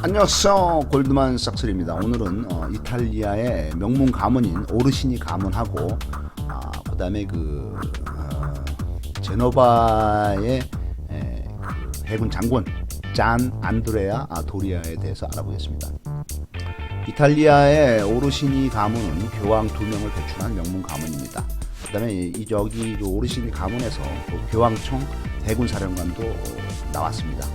안녕하세요 골드만 싹스입니다 오늘은 어, 이탈리아의 명문 가문인 오르시니 가문하고 아, 그 다음에 그 어, 제노바의 에, 그 해군 장군 짠 안드레아 아, 도리아에 대해서 알아보겠습니다. 이탈리아의 오르시니 가문은 교황 두 명을 배출한 명문 가문입니다. 그 다음에 이 저기 그 오르시니 가문에서 그 교황청 해군 사령관도 나왔습니다.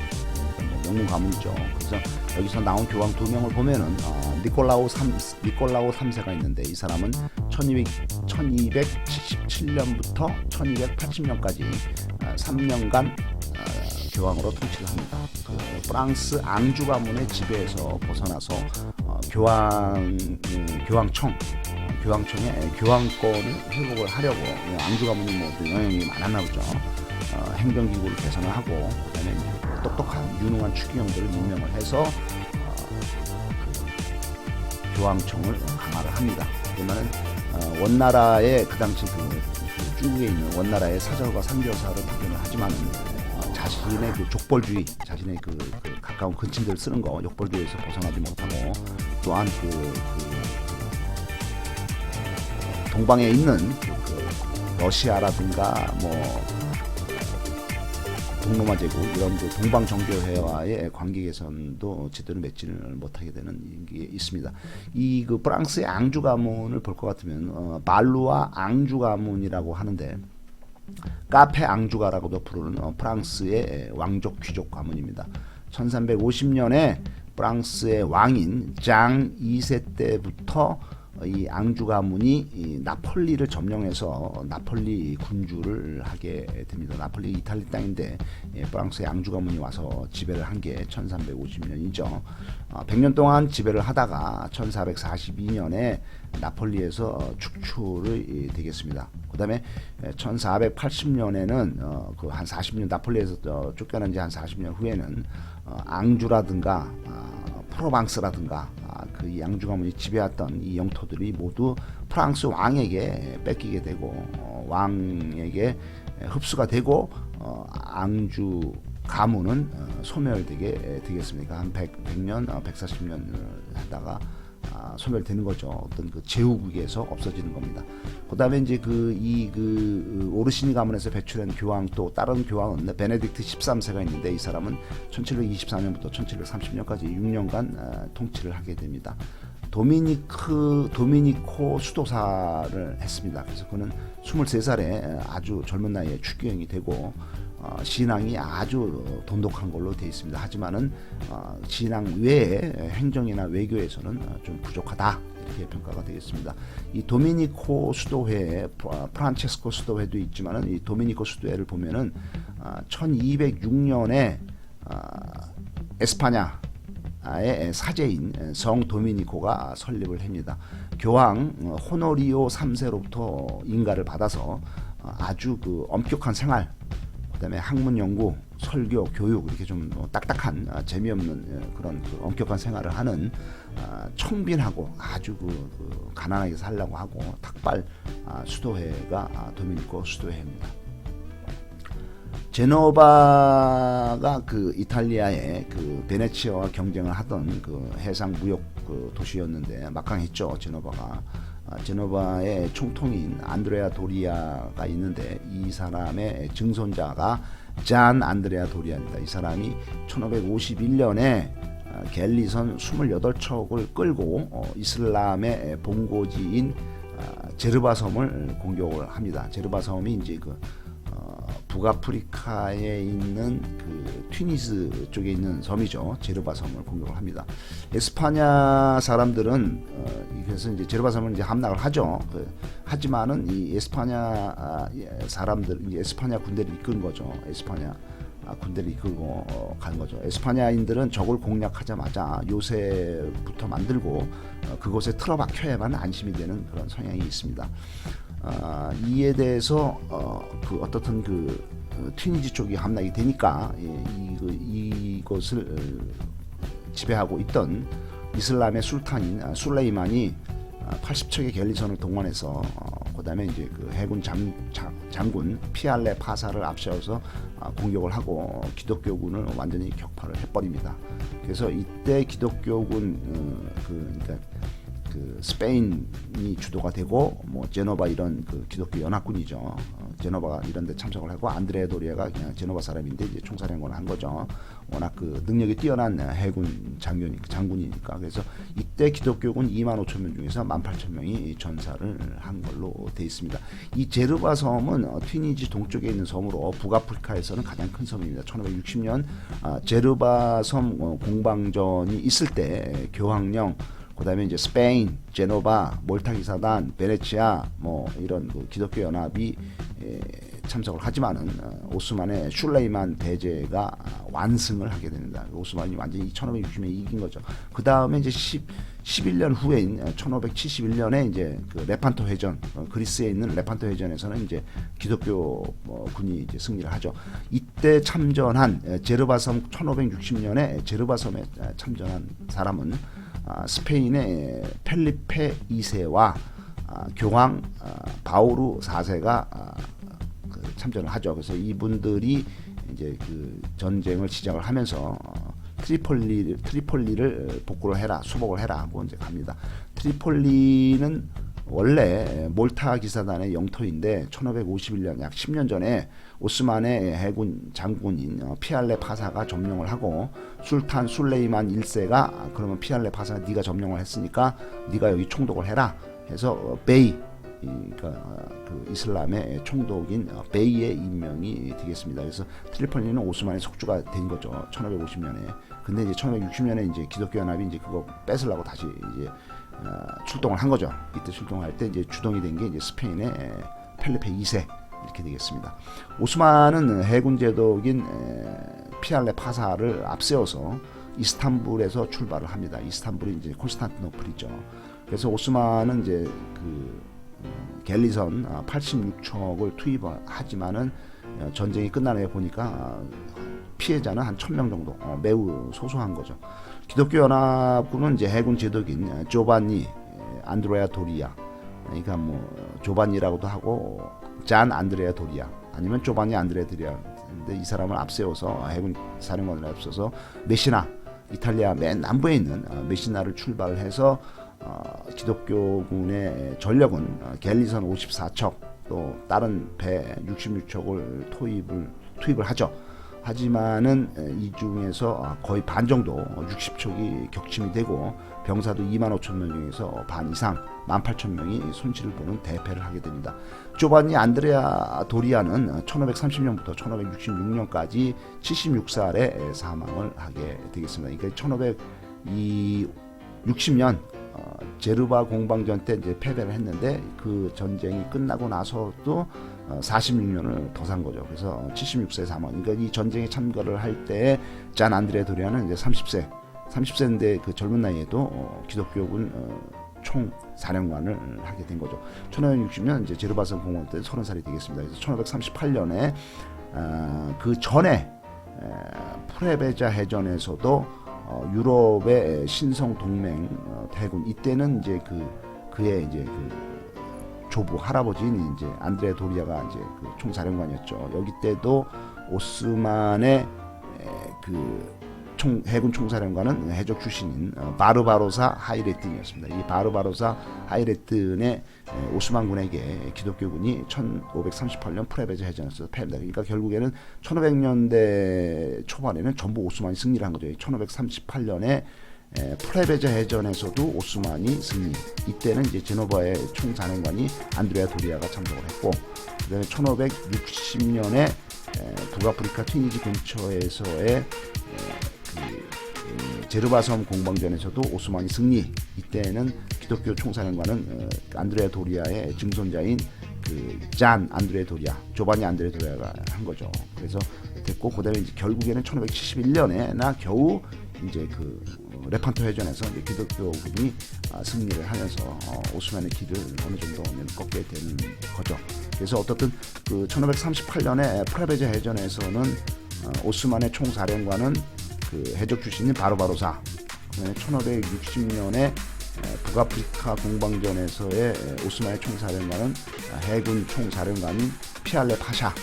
뭐 명문 가문이죠. 그래서 여기서 나온 교황 두 명을 보면은 어, 니콜라오 3 니콜라오 3세가 있는데 이 사람은 1200 1277년부터 1280년까지 어, 3년간 어, 교황으로 통치를 합니다. 그 프랑스 앙주 가문의 지배에서 벗어나서 어, 교황 음, 교황청 교황청의 교황권을 회복을 하려고 어, 앙주 가문이 뭐또 영향이 많았나 보죠. 어, 행정기구를 개선을 하고 그다음에 똑똑한 유능한 추기경들을 임명을 해서 어, 그 교황청을 강화를 합니다. 그러면은 어, 원나라의 그 당시 그, 그 중국에 있는 원나라의 사절과 상교사를 파견을 하지만은 어, 자신의 그 족벌주의, 자신의 그, 그 가까운 근친들 쓰는 거 욕벌주의에서 벗어나지 못하고 또한 그, 그 어, 동방에 있는 그, 그 러시아라든가 뭐 동로마 제국 이런 그 동방 정교회와의 관계 개선도 제대로 맺지를 못하게 되는 게 있습니다. 이 그 프랑스의 앙주 가문을 볼 것 같으면 어, 말루와 앙주 가문이라고 하는데 카페 앙주가라고도 부르는 어, 프랑스의 왕족 귀족 가문입니다. 1350년에 프랑스의 왕인 장 2세 때부터 이 앙주 가문이 이 나폴리를 점령해서 나폴리 군주를 하게 됩니다. 나폴리 이탈리 땅인데 예, 프랑스의 앙주 가문이 와서 지배를 한 게 1350년이죠. 어, 100년 동안 지배를 하다가 1442년에 나폴리에서 축출이 되겠습니다. 그 다음에 1480년에는 어, 그한 40년 나폴리에서 어, 쫓겨난 지 한 40년 후에는 어, 앙주라든가 어, 프로방스라든가 아, 그이 앙주 가문이 지배했던 이 영토들이 모두 프랑스 왕에게 뺏기게 되고 어, 왕에게 흡수가 되고 어, 앙주 가문은 어, 소멸되게 되겠습니다. 한 100, 100년, 어, 140년 하다가 아, 소멸되는 거죠. 어떤 그 제후국에서 없어지는 겁니다. 그다음에 이제 그 이 그 오르시니 가문에서 배출한 교황 또 다른 교황은 베네딕트 13세가 있는데 이 사람은 1724년부터 1730년까지 6년간 어, 통치를 하게 됩니다. 도미니크 도미니코 수도사를 했습니다. 그래서 그는 23살에 아주 젊은 나이에 추기행이 되고 어, 신앙이 아주 돈독한 걸로 되어 있습니다. 하지만은 어, 신앙 외에 행정이나 외교에서는 어, 좀 부족하다 이렇게 평가가 되겠습니다. 이 도미니코 수도회, 프- 프란체스코 수도회도 있지만은 이 도미니코 수도회를 보면은 어, 1206년에 어, 에스파냐 의 사제인 성 도미니코가 설립을 합니다. 교황 어, 호노리오 3세로부터 인가를 받아서 어, 아주 그 엄격한 생활, 그다음에 학문 연구, 설교, 교육 이렇게 좀 어, 딱딱한 아, 재미없는 어, 그런 그 엄격한 생활을 하는 아, 청빈하고 아주 그, 그 가난하게 살려고 하고 탁발 아, 수도회가 아, 도미니코 수도회입니다. 제노바가 그 이탈리아의 그 베네치아와 경쟁을 하던 그 해상 무역 그 도시였는데 막강했죠 제노바가 아, 제노바의 총통인 안드레아 도리아가 있는데 이 사람의 증손자가 잔 안드레아 도리아입니다. 이 사람이 1551년에 아, 갤리선 28척을 끌고 어, 이슬람의 본고지인 아, 제르바 섬을 공격을 합니다. 제르바 섬이 이제 그 어, 북아프리카에 있는 그 튀니스 쪽에 있는 섬이죠. 제르바 섬을 공격을 합니다. 에스파냐 사람들은 어, 그래서 이제 제르바 섬을 이제 함락을 하죠. 그, 하지만은 이 에스파냐 아, 예, 사람들, 이 에스파냐 군대를 이끈 거죠. 에스파냐 아, 군대를 이끌고 어, 간 거죠. 에스파냐인들은 적을 공략하자마자 요새부터 만들고 어, 그곳에 틀어박혀야만 안심이 되는 그런 성향이 있습니다. 아, 이에 대해서 어, 그 어떻든 그 어, 튀니지 쪽이 함락이 되니까 예, 이, 그, 이것을 어, 지배하고 있던 이슬람의 술탄인 아, 술레이만이 80척의 갤리선을 동원해서 어, 그다음에 이제 그 해군 장, 장, 장군 피알레 파사를 앞세워서 아, 공격을 하고 기독교군을 완전히 격파를 해버립니다. 그래서 이때 기독교군 어, 그 그러니까 그 스페인이 주도가 되고 뭐 제노바 이런 그 기독교 연합군이죠. 어, 제노바가 이런 데 참석을 하고 안드레 도리아가 그냥 제노바 사람인데 이제 총사령관을 한 거죠. 워낙 그 능력이 뛰어난 해군 장군 장군이니까 그래서 이때 기독교군 2만 5천 명 중에서 1만 8천 명이 전사를 한 걸로 돼 있습니다. 이 제르바 섬은 어, 튀니지 동쪽에 있는 섬으로 북아프리카에서는 가장 큰 섬입니다. 1560년 아, 제르바 섬 어, 공방전이 있을 때 교황령 그다음에 이제 스페인, 제노바, 몰타 기사단, 베네치아 뭐 이런 그 기독교 연합이 에, 참석을 하지만은 어, 오스만의 슐레이만 대제가 완승을 하게 됩니다. 오스만이 완전히 1560년에 이긴 거죠. 그 다음에 이제 10, 11년 후에인 1571년에 이제 그 레판토 회전, 어, 그리스에 있는 레판토 회전에서는 이제 기독교 어, 군이 이제 승리를 하죠. 이때 참전한 에, 제르바섬 1560년에 제르바섬에 에, 참전한 사람은 아, 스페인의 펠리페 2세와 아, 교황 아, 바오르 4세가 아, 그 참전을 하죠. 그래서 이분들이 이제 그 전쟁을 시작을 하면서 어, 트리폴리 트리폴리를 복구를 해라 수복을 해라 하고 이제 갑니다. 트리폴리는 원래 몰타 기사단의 영토인데 1551년 약 10년 전에 오스만의 해군 장군인 어, 피알레 파사가 점령을 하고 술탄 술레이만 1세가 그러면 피알레 파사 네가 점령을 했으니까 네가 여기 총독을 해라 해서 어, 베이 이, 그러니까 어, 그 이슬람의 총독인 어, 베이의 임명이 되겠습니다. 그래서 트리폴리는 오스만의 속주가 된 거죠. 1550년에. 근데 이제 1560년에 이제 기독교 연합이 이제 그거 뺏으려고 다시 이제 어, 출동을 한 거죠. 이때 출동할 때 이제 주동이 된 게 이제 스페인의 펠리페 2세 이렇게 되겠습니다. 오스만은 해군 제독인 에, 피알레 파사를 앞세워서 이스탄불에서 출발을 합니다. 이스탄불이 이제 콘스탄티노플이죠. 그래서 오스만은 이제 그 어, 갤리선 86척을 투입하지만은 어, 전쟁이 끝나네 보니까 어, 피해자는 한 1000명 정도 어, 매우 소소한 거죠. 기독교 연합군은 이제 해군 제독인 어, 조반니 에, 안드레아 도리아 그러니까 뭐 조반니라고도 하고 잔 안드레아 도리아 아니면 조반니 안드레아 도리아 근데 이 사람을 앞세워서 해군 사령관을 앞서서 메시나 이탈리아 맨 남부에 있는 어, 메시나를 출발을 해서 어, 기독교군의 전력은 어, 갤리선 54척 또 다른 배 66척을 투입을 투입을 하죠. 하지만은 에, 이 중에서 아, 거의 반 정도 60척이 격침이 되고 병사도 2만 5천 명 중에서 반 이상 1만 8천 명이 손실을 보는 대패를 하게 됩니다. 조반니 안드레아 도리아는 1530년부터 1566년까지 76살에 사망을 하게 되겠습니다. 그러니까 1560년 어, 제르바 공방전 때 이제 패배를 했는데 그 전쟁이 끝나고 나서도 어, 46년을 더 산 거죠. 그래서 76세 사망. 그러니까 이 전쟁에 참가를 할 때 짠 안드레 도리아는 이제 30세, 30세인데 그 젊은 나이에도 어, 기독교군 어, 총 사령관을 하게 된 거죠. 1560년 이제 제르바선 공원 때 30살이 되겠습니다. 그래서 1538년에 어, 그 전에 에, 프레베자 해전에서도 어, 유럽의 신성 동맹 어, 대군 이때는 이제 그 그의 이제 그 조부 할아버지인 이제 안드레 도리아가 이제 그 총사령관이었죠. 여기 때도 오스만의 에, 그 총, 해군 총사령관은 해적 출신인 어, 바르바로사 하이레튼이었습니다. 이 바르바로사 하이레튼의 에, 오스만 군에게 기독교군이 1538년 프레베즈 해전에서 패합니다. 그러니까 결국에는 1500년대 초반에는 전부 오스만이 승리를 한 거죠. 1538년에 에, 프레베자 해전에서도 오스만이 승리. 이때는 이제 제노바의 총사령관이 안드레아 도리아가 참석을 했고, 그다음에 1560년에 에, 북아프리카 튀니지 근처에서의 제르바섬 공방전에서도 오스만이 승리. 이때는 기독교 총사령관은 어, 안드레아 도리아의 증손자인 그짠 안드레 도리아, 조바니 안드레 도리아가 한 거죠. 그래서 됐고 그다음에 이제 결국에는 1571년에 나 겨우 이제 그 어, 레판토 해전에서 이제 기독교군이 아, 승리를 하면서 어, 오스만의 길을 어느 정도는 꺾게 되는 거죠. 그래서 어떻든 그 1538년에 프라베제 해전에서는 어, 오스만의 총사령관은 그 해적 출신인 바로바로사. 그다음에 1560년에 에, 북아프리카 공방전에서의 에, 오스만의 총사령관은 아, 해군 총사령관인 피알레 파샤 어,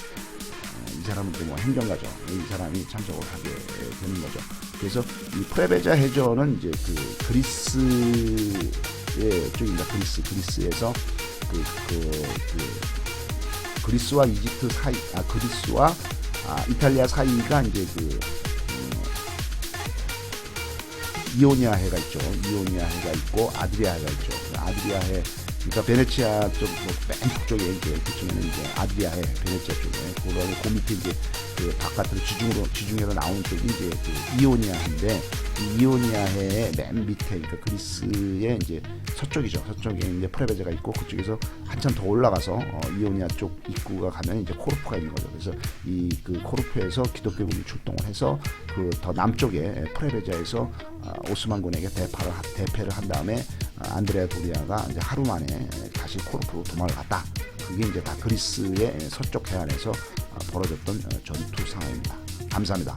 이 사람은 또뭐 행정가죠. 이 사람이 참석을 하게 되는 거죠. 그래서 이 프레베자 해전은 이제 그 그리스의 쪽입니다. 그리스 그리스에서 그, 그, 그 그리스와 이집트 사이, 아 그리스와 아, 이탈리아 사이가 이제 그 어, 이오니아 해가 있죠. 이오니아 해가 있고 아드리아 해가 있죠. 그 아드리아 해, 그러니까 베네치아 쪽맨 북쪽에 이제 그쪽에는 이제 아드리아 해, 베네치아 쪽에 그다음에 그 밑에 이제 그 바깥으로 지중으로 지중해로 나오는 쪽이 이제 그 이오니아 해인데 이 이오니아 해의 맨 밑에 그러니까 그리스의 이제 서쪽이죠. 서쪽에 이제 프레베제가 있고 그쪽에서 한참 더 올라가서 어, 이오니아 쪽 입구가 가면 이제 코르프가 있는 거죠. 그래서 이 그 코르프에서 기독교군이 출동을 해서 그 더 남쪽에 프레베자에서 아, 오스만군에게 대파를 하- 대패를 한 다음에 아, 안드레아 도리아가 이제 하루 만에 다시 코르프로 도망을 갔다. 그게 이제 다 그리스의 서쪽 해안에서 아, 벌어졌던 어, 전투 상황입니다. 감사합니다.